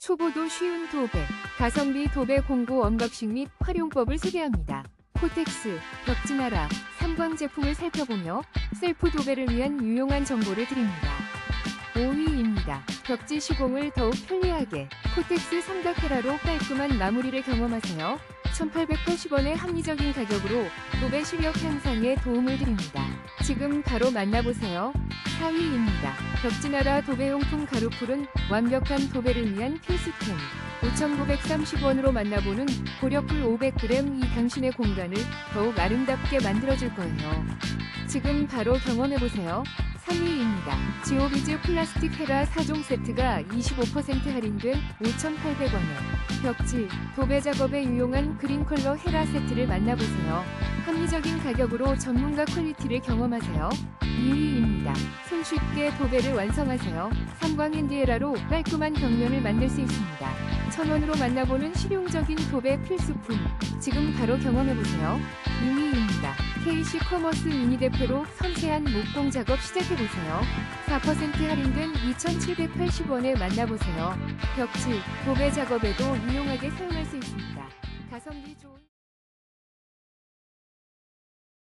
초보도 쉬운 도배, 가성비 도배 공구 언박싱 및 활용법을 소개합니다. 코텍스, 벽지나라, 삼광 제품을 살펴보며 셀프 도배를 위한 유용한 정보를 드립니다. 5위입니다. 벽지 시공을 더욱 편리하게 코텍스 삼각헤라로 깔끔한 마무리를 경험하세요. 1880원의 합리적인 가격으로 도배 실력 향상에 도움을 드립니다. 지금 바로 만나보세요. 4위입니다. 벽지나라 도배용품 가루풀은 완벽한 도배를 위한 필수템. 5,930원으로 만나보는 고력풀 500g 이 당신의 공간을 더욱 아름답게 만들어줄 거예요. 지금 바로 경험해보세요. 3위입니다. 지오비즈 플라스틱 헤라 4종 세트가 25% 할인된 5,800원에 벽지, 도배 작업에 유용한 그린 컬러 헤라 세트를 만나보세요. 합리적인 가격으로 전문가 퀄리티를 경험하세요. 2위입니다. 손쉽게 도배를 완성하세요. 삼광 핸디에라로 깔끔한 벽면을 만들 수 있습니다. 천원으로 만나보는 실용적인 도배 필수품. 지금 바로 경험해보세요. 2위입니다. KC 커머스 미니 대표로 섬세한 목공 작업 시작해보세요. 4% 할인된 2,780원에 만나보세요. 벽지, 도배 작업에도 유용하게 사용할 수 있습니다. 가성비 좋은